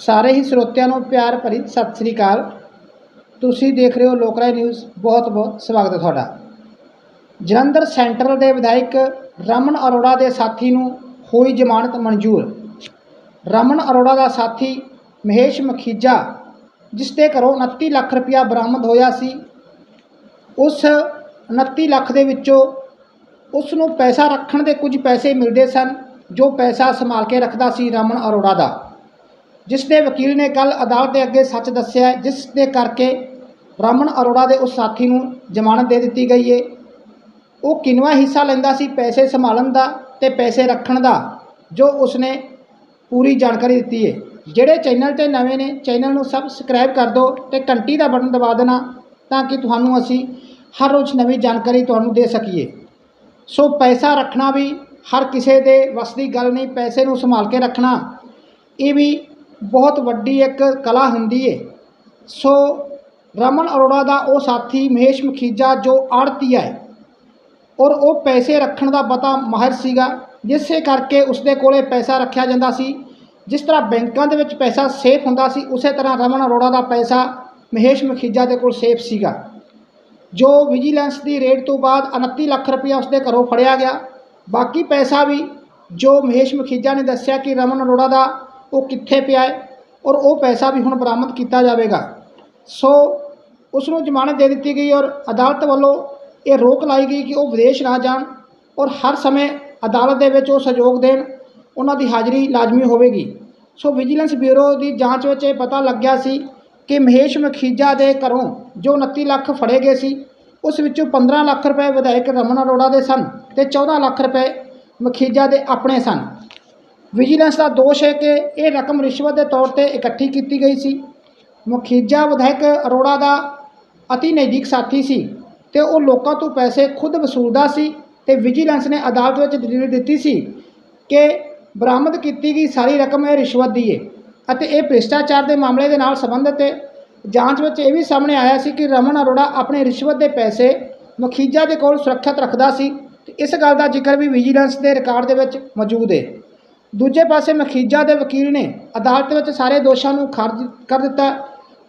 ਸਾਰੇ ਹੀ ਸਰੋਤਿਆਂ ਨੂੰ ਪਿਆਰ ਭਰੀ ਸਤਿ ਸ੍ਰੀ ਅਕਾਲ। ਤੁਸੀਂ ਦੇਖ ਰਹੇ ਹੋ ਲੋਕਰਾਏ ਨਿਊਜ਼। ਬਹੁਤ ਬਹੁਤ ਸਵਾਗਤ ਹੈ ਤੁਹਾਡਾ। ਜਲੰਧਰ ਸੈਂਟਰਲ ਦੇ ਵਿਧਾਇਕ ਰਮਨ ਅਰੋੜਾ ਦੇ ਸਾਥੀ ਨੂੰ ਹੋਈ ਜ਼ਮਾਨਤ ਮਨਜ਼ੂਰ। ਰਮਨ ਅਰੋੜਾ ਦਾ ਸਾਥੀ ਮਹੇਸ਼ ਮਖੀਜਾ, ਜਿਸ ਦੇ ਘਰੋਂ 29 ਲੱਖ ਰੁਪਇਆ ਬਰਾਮਦ ਹੋਇਆ ਸੀ, ਉਸ 29 ਲੱਖ ਦੇ ਵਿੱਚੋਂ ਉਸ ਨੂੰ ਪੈਸਾ ਰੱਖਣ ਦੇ ਕੁਝ ਪੈਸੇ ਮਿਲਦੇ ਸਨ, ਜੋ ਪੈਸਾ ਸੰਭਾਲ ਕੇ ਰੱਖਦਾ ਸੀ ਰਮਨ ਅਰੋੜਾ ਦਾ। ਜਿਸ ਦੇ ਵਕੀਲ ਨੇ ਕੱਲ ਅਦਾਲਤ ਦੇ ਅੱਗੇ ਸੱਚ ਦੱਸਿਆ ਜਿਸ ਦੇ ਕਰਕੇ ਰਮਨ ਅਰੋੜਾ ਦੇ ਉਸ ਸਾਥੀ ਨੂੰ ਜ਼ਮਾਨਤ ਦੇ ਦਿੱਤੀ ਗਈ ਹੈ ਉਹ ਕਿੰਨਵਾ ਹਿੱਸਾ ਲੈਂਦਾ ਸੀ ਪੈਸੇ ਸੰਭਾਲਣ ਦਾ ਤੇ ਪੈਸੇ ਰੱਖਣ ਦਾ, ਜੋ ਉਸਨੇ ਪੂਰੀ ਜਾਣਕਾਰੀ ਦਿੱਤੀ ਹੈ ਜਿਹੜੇ ਚੈਨਲ ਤੇ ਨਵੇਂ ਨੇ, ਚੈਨਲ ਨੂੰ ਸਬਸਕ੍ਰਾਈਬ ਕਰ ਦਿਓ ਤੇ ਘੰਟੀ ਦਾ ਬਟਨ ਦਬਾ ਦੇਣਾ ਤਾਂ ਕਿ ਤੁਹਾਨੂੰ ਅਸੀਂ ਹਰ ਰੋਜ਼ ਨਵੀਂ ਜਾਣਕਾਰੀ ਤੁਹਾਨੂੰ ਦੇ ਸਕੀਏ। ਸੋ ਪੈਸਾ ਰੱਖਣਾ ਵੀ ਹਰ ਕਿਸੇ ਦੇ ਵੱਸ ਦੀ ਗੱਲ ਨਹੀਂ, ਪੈਸੇ ਨੂੰ ਸੰਭਾਲ ਕੇ ਰੱਖਣਾ, ਇਹ ਵੀ ਬਹੁਤ ਵੱਡੀ ਇੱਕ ਕਲਾ ਹੁੰਦੀ ਏ। ਸੋ ਰਮਨ ਅਰੋੜਾ ਦਾ ਉਹ ਸਾਥੀ ਮਹੇਸ਼ ਮਖੀਜਾ ਜੋ ਆੜਤੀਆ ਹੈ ਔਰ ਉਹ ਪੈਸੇ ਰੱਖਣ ਦਾ ਪਤਾ ਮਾਹਿਰ ਸੀਗਾ, ਜਿਸੇ ਕਰਕੇ ਉਸਦੇ ਕੋਲੇ ਪੈਸਾ ਰੱਖਿਆ ਜਾਂਦਾ ਸੀ। ਜਿਸ ਤਰ੍ਹਾਂ ਬੈਂਕਾਂ ਦੇ ਵਿੱਚ ਪੈਸਾ ਸੇਫ ਹੁੰਦਾ ਸੀ, ਉਸੇ ਤਰ੍ਹਾਂ ਰਮਨ ਅਰੋੜਾ ਦਾ ਪੈਸਾ ਮਹੇਸ਼ ਮਖੀਜਾ ਦੇ ਕੋਲ ਸੇਫ ਸੀਗਾ। ਜੋ ਵਿਜੀਲੈਂਸ ਦੀ ਰੇਡ ਤੋਂ ਬਾਅਦ 29 ਲੱਖ ਰੁਪਇਆ ਉਸਦੇ ਘਰੋਂ ਫੜਿਆ ਗਿਆ। ਬਾਕੀ ਪੈਸਾ ਵੀ ਜੋ ਮਹੇਸ਼ ਮਖੀਜਾ ਨੇ ਦੱਸਿਆ ਕਿ ਰਮਨ ਅਰੋੜਾ ਦਾ ਉਹ ਕਿੱਥੇ ਪਿਆ ਹੈ ਔਰ ਉਹ ਪੈਸਾ ਵੀ ਹੁਣ ਬਰਾਮਦ ਕੀਤਾ ਜਾਵੇਗਾ। ਸੋ ਉਸ ਨੂੰ ਜ਼ਮਾਨਤ ਦੇ ਦਿੱਤੀ ਗਈ ਔਰ ਅਦਾਲਤ ਵੱਲੋਂ ਇਹ ਰੋਕ ਲਾਈ ਗਈ ਕਿ ਉਹ ਵਿਦੇਸ਼ ਨਾ ਜਾਣ ਔਰ ਹਰ ਸਮੇਂ ਅਦਾਲਤ ਦੇ ਵਿੱਚ ਉਹ ਸਹਿਯੋਗ ਦੇਣ, ਉਹਨਾਂ ਦੀ ਹਾਜ਼ਰੀ ਲਾਜ਼ਮੀ ਹੋਵੇਗੀ। ਸੋ ਵਿਜੀਲੈਂਸ ਬਿਊਰੋ ਦੀ ਜਾਂਚ ਵਿੱਚ ਇਹ ਪਤਾ ਲੱਗਿਆ ਸੀ ਕਿ ਮਹੇਸ਼ ਮਖੀਜਾ ਦੇ ਘਰੋਂ ਜੋ 29 ਲੱਖ ਫੜੇ ਗਏ ਸੀ, ਉਸ ਵਿੱਚੋਂ 15 ਲੱਖ ਰੁਪਏ ਵਿਧਾਇਕ ਰਮਨ ਅਰੋੜਾ ਦੇ ਸਨ ਤੇ 14 ਲੱਖ ਰੁਪਏ ਮਖੀਜਾ ਦੇ ਆਪਣੇ ਸਨ। ਵਿਜੀਲੈਂਸ ਦਾ ਦੋਸ਼ ਹੈ ਕਿ ਇਹ ਰਕਮ ਰਿਸ਼ਵਤ ਦੇ ਤੌਰ ਤੇ ਇਕੱਠੀ ਕੀਤੀ ਗਈ ਸੀ। ਮਖੀਜਾ ਵਿਧਾਇਕ ਅਰੋੜਾ ਦਾ ਅਤੀ ਨਜ਼ਦੀਕ ਸਾਥੀ ਸੀ ਤੇ ਉਹ ਲੋਕਾਂ ਤੋਂ ਪੈਸੇ ਖੁਦ ਵਸੂਲਦਾ ਸੀ ਤੇ ਵਿਜੀਲੈਂਸ ਨੇ ਅਦਾਲਤ ਵਿੱਚ ਦਲੀਲ ਦਿੱਤੀ ਸੀ ਕਿ ਬਰਾਮਦ ਕੀਤੀ ਗਈ ਸਾਰੀ ਰਕਮ ਇਹ ਰਿਸ਼ਵਤ ਦੀ ਹੈ ਅਤੇ ਇਹ ਭ੍ਰਿਸ਼ਟਾਚਾਰ ਦੇ ਮਾਮਲੇ ਦੇ ਨਾਲ ਸੰਬੰਧਿਤ ਹੈ ਜਾਂਚ ਵਿੱਚ ਇਹ ਵੀ ਸਾਹਮਣੇ ਆਇਆ ਸੀ ਕਿ ਰਮਨ ਅਰੋੜਾ ਆਪਣੇ ਰਿਸ਼ਵਤ ਦੇ ਪੈਸੇ ਮਖੀਜਾ ਦੇ ਕੋਲ ਸੁਰੱਖਿਅਤ ਰੱਖਦਾ ਸੀ ਤੇ ਇਸ ਗੱਲ ਦਾ ਜ਼ਿਕਰ ਵੀ ਵਿਜੀਲੈਂਸ ਦੇ ਰਿਕਾਰਡ ਦੇ ਵਿੱਚ ਮੌਜੂਦ ਹੈ ਦੂਜੇ ਪਾਸੇ ਮਖੀਜਾ ਦੇ ਵਕੀਲ ਨੇ ਅਦਾਲਤ ਵਿੱਚ ਸਾਰੇ ਦੋਸ਼ਾਂ ਨੂੰ ਖਾਰਜ ਕਰ ਦਿੱਤਾ।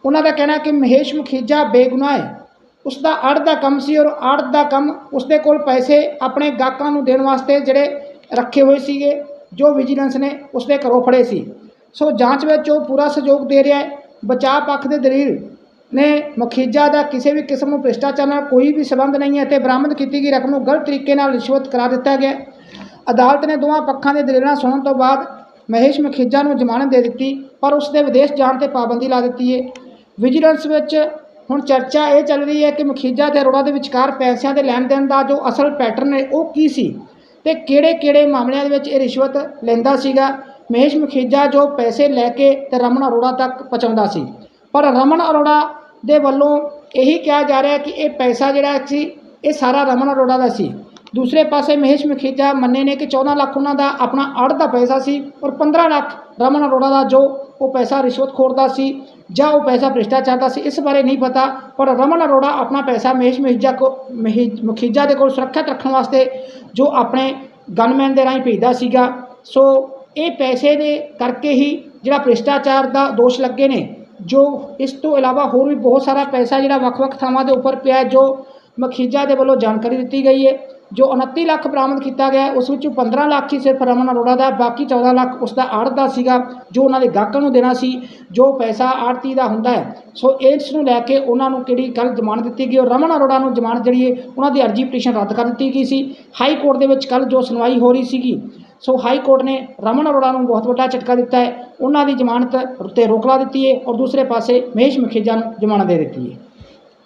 ਉਹਨਾਂ ਦਾ ਕਹਿਣਾ ਕਿ ਮਹੇਸ਼ ਮਖੀਜਾ ਬੇਗੁਨਾਹ ਹੈ। ਉਸ ਦਾ ਅੜ ਦਾ ਕੰਮ ਸੀ ਔਰ ਅੜ ਦਾ ਕੰਮ ਉਸਦੇ ਕੋਲ ਪੈਸੇ ਆਪਣੇ ਗਾਹਕਾਂ ਨੂੰ ਦੇਣ ਵਾਸਤੇ ਜਿਹੜੇ ਰੱਖੇ ਹੋਏ ਸੀਗੇ, ਜੋ ਵਿਜੀਲੈਂਸ ਨੇ ਉਸ ਦੇ ਘਰੋਂ ਫੜੇ ਸੀ। ਸੋ ਜਾਂਚ ਵਿੱਚ ਉਹ ਪੂਰਾ ਸਹਿਯੋਗ ਦੇ ਰਿਹਾ ਹੈ। ਬਚਾਅ ਪੱਖ ਦੇ ਦਲੀਲ ਨੇ ਮਖੀਜਾ ਦਾ ਕਿਸੇ ਵੀ ਕਿਸਮ ਨੂੰ ਭ੍ਰਿਸ਼ਟਾਚਾਰ ਨਾਲ ਕੋਈ ਵੀ ਸੰਬੰਧ ਨਹੀਂ ਹੈ ਤੇ ਬਰਾਮਦ ਕੀਤੀ ਗਈ ਰਕਮ ਨੂੰ ਗਲਤ ਤਰੀਕੇ ਨਾਲ ਰਿਸ਼ਵਤ ਕਰਾ ਦਿੱਤਾ ਗਿਆ ਅਦਾਲਤ ਨੇ ਦੋਵਾਂ ਪੱਖਾਂ ਦੇ ਦਲੀਲਾਂ ਸੁਣਨ ਤੋਂ ਬਾਅਦ ਮਹੇਸ਼ ਮਖੀਜਾ ਨੂੰ ਜ਼ਮਾਨਤ ਦੇ ਦਿੱਤੀ, ਪਰ ਉਸ ਦੇ ਵਿਦੇਸ਼ ਜਾਣ ਤੇ ਪਾਬੰਦੀ ਲਾ ਦਿੱਤੀ ਹੈ ਵਿਜੀਲੈਂਸ ਵਿੱਚ ਹੁਣ ਚਰਚਾ ਇਹ ਚੱਲ ਰਹੀ ਹੈ ਕਿ ਮਖੀਜਾ ਤੇ ਅਰੋੜਾ ਦੇ ਵਿਚਕਾਰ ਪੈਸਿਆਂ ਦੇ ਲੈਣ ਦੇਣ ਦਾ ਜੋ ਅਸਲ ਪੈਟਰਨ ਹੈ, ਉਹ ਕੀ ਸੀ ਤੇ ਕਿਹੜੇ ਕਿਹੜੇ ਮਾਮਲਿਆਂ ਦੇ ਵਿੱਚ ਇਹ ਰਿਸ਼ਵਤ ਲੈਂਦਾ ਸੀਗਾ? ਮਹੇਸ਼ ਮਖੀਜਾ ਜੋ ਪੈਸੇ ਲੈ ਕੇ ਤੇ ਰਮਨ ਅਰੋੜਾ ਤੱਕ ਪਹੁੰਚਾਉਂਦਾ ਸੀ। ਪਰ ਰਮਨ ਅਰੋੜਾ ਦੇ ਵੱਲੋਂ ਇਹੀ ਕਿਹਾ ਜਾ ਰਿਹਾ ਕਿ ਇਹ ਪੈਸਾ ਜਿਹੜਾ ਸੀ, ਇਹ ਸਾਰਾ ਰਮਨ ਅਰੋੜਾ ਦਾ ਸੀ। ਦੂਸਰੇ ਪਾਸੇ ਮਹੇਸ਼ ਮਖੀਜਾ ਮੰਨੇ ਨੇ ਕਿ 14 ਲੱਖ ਉਹਨਾਂ ਦਾ ਆਪਣਾ ਅੜ ਦਾ ਪੈਸਾ ਸੀ ਔਰ 15 ਲੱਖ ਰਮਨ ਅਰੋੜਾ ਦਾ ਜੋ ਉਹ ਪੈਸਾ ਰਿਸ਼ਵਤਖੋਰ ਦਾ ਸੀ ਜਾਂ ਉਹ ਪੈਸਾ ਭ੍ਰਿਸ਼ਟਾਚਾਰ ਦਾ ਸੀ, ਇਸ ਬਾਰੇ ਨਹੀਂ ਪਤਾ, ਪਰ ਰਮਨ ਅਰੋੜਾ ਆਪਣਾ ਪੈਸਾ ਮਹੇਸ਼ ਮਖੀਜਾ ਕੋ ਮਹੀ- ਮਖੀਜਾ ਦੇ ਕੋਲ ਸੁਰੱਖਿਅਤ ਰੱਖਣ ਵਾਸਤੇ ਜੋ ਆਪਣੇ ਗਨਮੈਨ ਦੇ ਰਾਹੀਂ ਭੇਜਦਾ ਸੀਗਾ। ਸੋ ਇਹ ਪੈਸੇ ਦੇ ਕਰਕੇ ਹੀ ਜਿਹੜਾ ਭ੍ਰਿਸ਼ਟਾਚਾਰ ਦਾ ਦੋਸ਼ ਲੱਗੇ ਨੇ, ਜੋ ਇਸ ਤੋਂ ਇਲਾਵਾ ਹੋਰ ਵੀ ਬਹੁਤ ਸਾਰਾ ਪੈਸਾ ਜਿਹੜਾ ਵੱਖ-ਵੱਖ ਥਾਵਾਂ ਦੇ ਉੱਪਰ ਪਿਆ ਜੋ ਮਖੀਜਾ ਦੇ ਵੱਲੋਂ ਜਾਣਕਾਰੀ ਦਿੱਤੀ ਗਈ ਹੈ। ਜੋ 29 ਲੱਖ ਬਰਾਮਦ ਕੀਤਾ ਗਿਆ ਉਸ ਵਿੱਚੋਂ 15 ਲੱਖ ਹੀ ਸਿਰਫ ਰਮਨ ਅਰੋੜਾ ਦਾ ਬਾਕੀ 14 ਲੱਖ ਉਸ ਦਾ ਆੜਤ ਦਾ ਸੀਗਾ, ਜੋ ਉਹਨਾਂ ਦੇ ਗਾਹਕਾਂ ਨੂੰ ਦੇਣਾ ਸੀ, ਜੋ ਪੈਸਾ ਆੜਤੀ ਦਾ ਹੁੰਦਾ ਹੈ। ਸੋ ਇਸ ਨੂੰ ਲੈ ਕੇ ਉਹਨਾਂ ਨੂੰ ਕਿਹੜੀ ਕੱਲ ਜ਼ਮਾਨਤ ਦਿੱਤੀ ਗਈ? ਔਰ ਰਮਨ ਅਰੋੜਾ ਨੂੰ ਜ਼ਮਾਨਤ ਜਿਹੜੀ ਹੈ, ਉਹਨਾਂ ਦੀ ਅਰਜੀ ਪਟੀਸ਼ਨ ਰੱਦ ਕਰ ਦਿੱਤੀ ਗਈ ਸੀ। ਹਾਈ ਕੋਰਟ ਦੇ ਵਿੱਚ ਕੱਲ ਜੋ ਸੁਣਵਾਈ ਹੋ ਰਹੀ ਸੀਗੀ, ਸੋ ਹਾਈ ਕੋਰਟ ਨੇ ਰਮਨ ਅਰੋੜਾ ਨੂੰ ਬਹੁਤ ਵੱਡਾ ਝਟਕਾ ਦਿੱਤਾ ਹੈ, ਉਹਨਾਂ ਦੀ ਜ਼ਮਾਨਤ ਤੇ ਰੋਕ ਲਾ ਦਿੱਤੀ ਹੈ ਔਰ ਦੂਸਰੇ ਪਾਸੇ ਮਹੇਸ਼ ਮਖੇਜਾ ਨੂੰ ਜ਼ਮਾਨਤ ਦੇ ਦਿੱਤੀ ਹੈ।